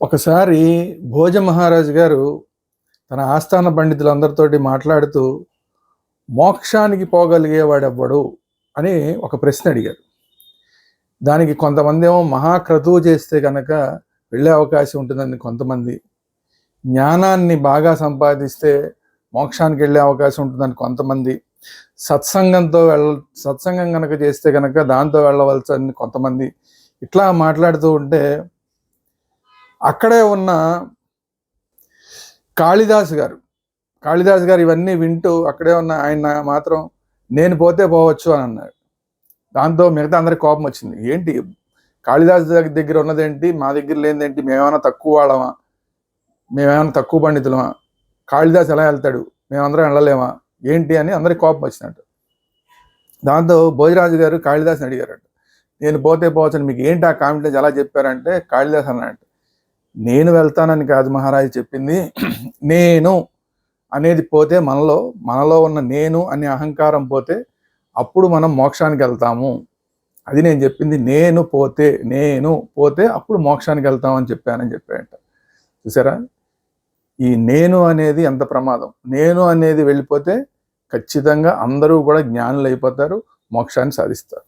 ఒకసారి భోజ మహారాజు గారు తన ఆస్థాన పండితులందరితోటి మాట్లాడుతూ మోక్షానికి పోగలిగేవాడెవ్వడు? అని ఒక ప్రశ్న అడిగారు. దానికి కొంతమంది ఏమో మహాక్రతువు చేస్తే కనుక వెళ్ళే అవకాశం ఉంటుందని కొంతమంది జ్ఞానాన్ని బాగా సంపాదిస్తే మోక్షానికి వెళ్ళే అవకాశం ఉంటుందని కొంతమంది సత్సంగంతో వెళ్ళ సత్సంగం కనుక చేస్తే కనుక దాంతో వెళ్ళవలసని కొంతమంది ఇట్లా మాట్లాడుతూ ఉంటే అక్కడే ఉన్న కాళిదాస్ గారు. కాళిదాస్ గారు ఇవన్నీ వింటూ అక్కడే ఉన్న ఆయన మాత్రం నేను పోతే పోవచ్చు అని అన్నాడు. దాంతో మిగతా అందరికి కోపం వచ్చింది. ఏంటి? కాళిదాస్ దగ్గర ఉన్నదేంటి? మా దగ్గర లేనిదేంటి? మేమేమైనా తక్కువ వాళ్ళమా? మేమేమైనా తక్కువ పండితులమా? కాళిదాస్ ఎలా వెళ్తాడు? మేమందరం వెళ్ళలేమా? ఏంటి అని అందరికి కోపం వచ్చినట్టు. దాంతో భోజరాజు గారు కాళిదాస్ని అడిగారట. నేను పోతే పోవచ్చు అని మీకు ఏంటి ఆ కామెంట్ ఎలా చెప్పారంటే కాళిదాస్ అన్నట్టు నేను వెళ్తానని కాదు మహారాజు చెప్పింది. నేను అనేది పోతే మనలో మనలో ఉన్న నేను అనే అహంకారం పోతే అప్పుడు మనం మోక్షానికి వెళ్తాము. అది నేను చెప్పింది. నేను పోతే నేను పోతే అప్పుడు మోక్షానికి వెళ్తామని చెప్పానని చెప్పాడట. చూసారా? ఈ నేను అనేది ఎంత ప్రమాదం. నేను అనేది వెళ్ళిపోతే ఖచ్చితంగా అందరూ కూడా జ్ఞానులు అయిపోతారు మోక్షాన్ని సాధిస్తారు.